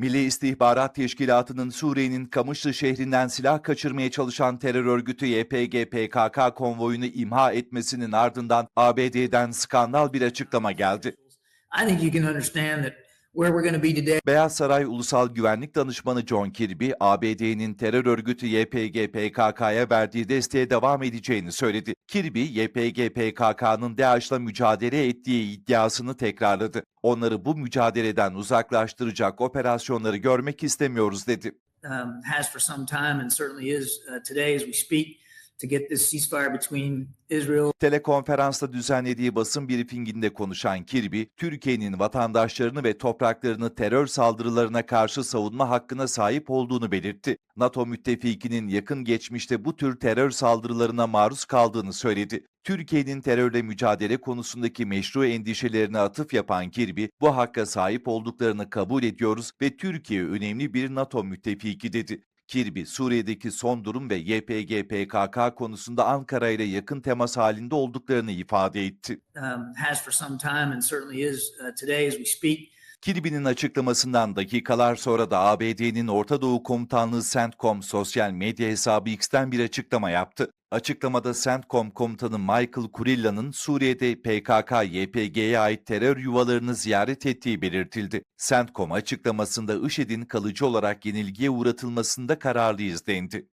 Milli İstihbarat Teşkilatı'nın Suriye'nin Kamışlı şehrinden silah kaçırmaya çalışan terör örgütü YPG PKK konvoyunu imha etmesinin ardından ABD'den skandal bir açıklama geldi. Beyaz Saray Ulusal Güvenlik Danışmanı John Kirby, ABD'nin terör örgütü YPG PKK'ya verdiği desteğe devam edeceğini söyledi. Kirby, YPG PKK'nın DAEŞ'la mücadele ettiği iddiasını tekrarladı. Onları bu mücadeleden uzaklaştıracak operasyonları görmek istemiyoruz dedi. um, has for some time and certainly is uh, today as we speak to get this ceasefire between Israel Telekonferansta düzenlediği basın briefinginde konuşan Kirby, Türkiye'nin vatandaşlarını ve topraklarını terör saldırılarına karşı savunma hakkına sahip olduğunu belirtti. NATO müttefikinin yakın geçmişte bu tür terör saldırılarına maruz kaldığını söyledi. Türkiye'nin terörle mücadele konusundaki meşru endişelerine atıf yapan Kirby, bu hakka sahip olduklarını kabul ediyoruz ve Türkiye önemli bir NATO müttefiki dedi. Kirby, Suriye'deki son durum ve YPG PKK konusunda Ankara ile yakın temas halinde olduklarını ifade etti. um, uh, Kirby'nin açıklamasından dakikalar sonra da ABD'nin Orta Doğu Komutanlığı CENTCOM sosyal medya hesabı X'ten bir açıklama yaptı. Açıklamada CENTCOM komutanı Michael Kurilla'nın Suriye'de PKK-YPG'ye ait terör yuvalarını ziyaret ettiği belirtildi. CENTCOM açıklamasında IŞİD'in kalıcı olarak yenilgiye uğratılmasında kararlıyız dendi.